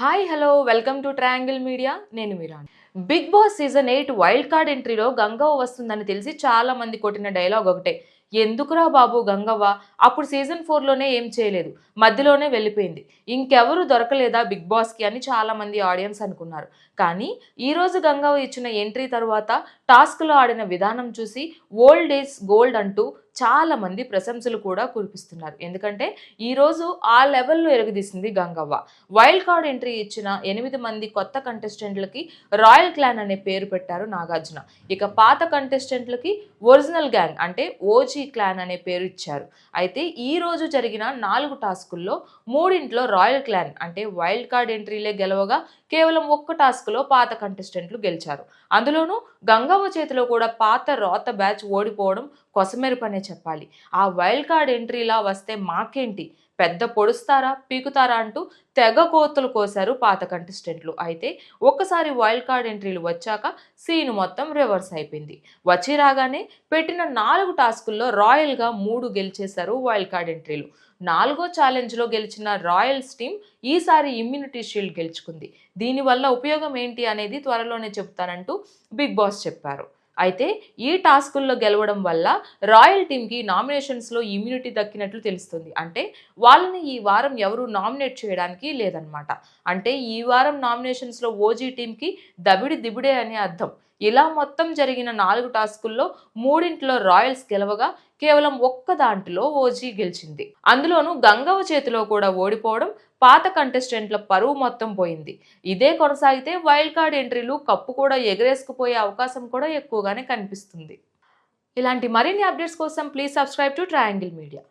Hi hello welcome to Triangle Media నేను Meera Bigg Boss season eight wild card ఎంట్రీలో Gangavva వస్తుందని తెలిసి చాలా మంది కొట్టిన డైలాగ్ ఒకటే. ఎందుకురా బాబు గంగవ్వ? అప్పుడు సీజన్ ఫోర్లోనే ఏం చేయలేదు. మధ్యలోనే వెళ్ళిపోయింది. ఇంకెవరు దొరకలేదా బిగ్ బాస్కి అని చాలామంది ఆడియన్స్ అనుకున్నారు. కానీ ఈ రోజు గంగవ్వ ఇచ్చిన ఎంట్రీ తర్వాత టాస్క్లో ఆడిన విధానం చూసి ఓల్డ్ ఏజ్ గోల్డ్ అంటూ చాలా మంది ప్రశంసలు కూడా కురిపిస్తున్నారు. ఎందుకంటే ఈరోజు ఆ లెవెల్లో ఎరగదీసింది గంగవ్వ. వైల్డ్ కార్డ్ ఎంట్రీ ఇచ్చిన ఎనిమిది మంది కొత్త కంటెస్టెంట్లకి రాయల్ క్లాన్ అనే పేరు పెట్టారు నాగార్జున. ఇక పాత కంటెస్టెంట్లకి ఒరిజినల్ గ్యాంగ్ అంటే ఓజీ క్లాన్ అనే పేరు ఇచ్చారు. అయితే ఈ రోజు జరిగిన నాలుగు టాస్కుల్లో మూడింట్లో రాయల్ క్లాన్ అంటే వైల్డ్ కార్డ్ ఎంట్రీలే గెలవగా కేవలం ఒక్క టాస్క్లో పాత కంటెస్టెంట్లు గెలిచారు. అందులోనూ గంగవ్వ చేతిలో కూడా పాత రోత బ్యాచ్ ఓడిపోవడం కొసమెరుపనే చెప్పాలి. ఆ వైల్డ్ కార్డ్ ఎంట్రీలా వస్తే మాకేంటి? పెద్ద పొడుస్తారా పీకుతారా అంటూ తెగ కోతలు కోశారు పాత కంటెస్టెంట్లు. అయితే ఒక్కసారి వైల్డ్ కార్డ్ ఎంట్రీలు వచ్చాక సీన్ మొత్తం రివర్స్ అయిపోయింది. వచ్చి రాగానే పెట్టిన నాలుగు టాస్కుల్లో రాయల్గా మూడు గెలిచేశారు వైల్డ్ కార్డ్ ఎంట్రీలు. నాలుగో ఛాలెంజ్లో గెలిచిన రాయల్స్ టీం ఈసారి ఇమ్యూనిటీ షీల్డ్ గెలుచుకుంది. దీనివల్ల ఉపయోగం ఏంటి అనేది త్వరలోనే చెప్తానంటూ బిగ్ బాస్ చెప్పారు. అయితే ఈ టాస్కుల్లో గెలవడం వల్ల రాయల్ టీమ్కి నామినేషన్స్లో ఇమ్యూనిటీ దక్కినట్లు తెలుస్తుంది. అంటే వాళ్ళని ఈ వారం ఎవరు నామినేట్ చేయడానికి లేదనమాట అంటే ఈ వారం నామినేషన్స్లో ఓజీ టీంకి దబిడి దిబిడే అని అర్థం. ఇలా మొత్తం జరిగిన నాలుగు టాస్కుల్లో మూడింట్లో రాయల్స్ గెలవగా కేవలం ఒక్క దాంట్లో ఓజీ గెలిచింది. అందులోనూ గంగవ చేతిలో కూడా ఓడిపోవడం పాత కంటెస్టెంట్ల పరువు మొత్తం పోయింది. ఇదే కొనసాగితే వైల్డ్ కార్డ్ ఎంట్రీలు కప్పు కూడా ఎగరేసుకుపోయే అవకాశం కూడా ఎక్కువగానే కనిపిస్తుంది. ఇలాంటి మరిన్ని అప్డేట్స్ కోసం please subscribe to Triangle Media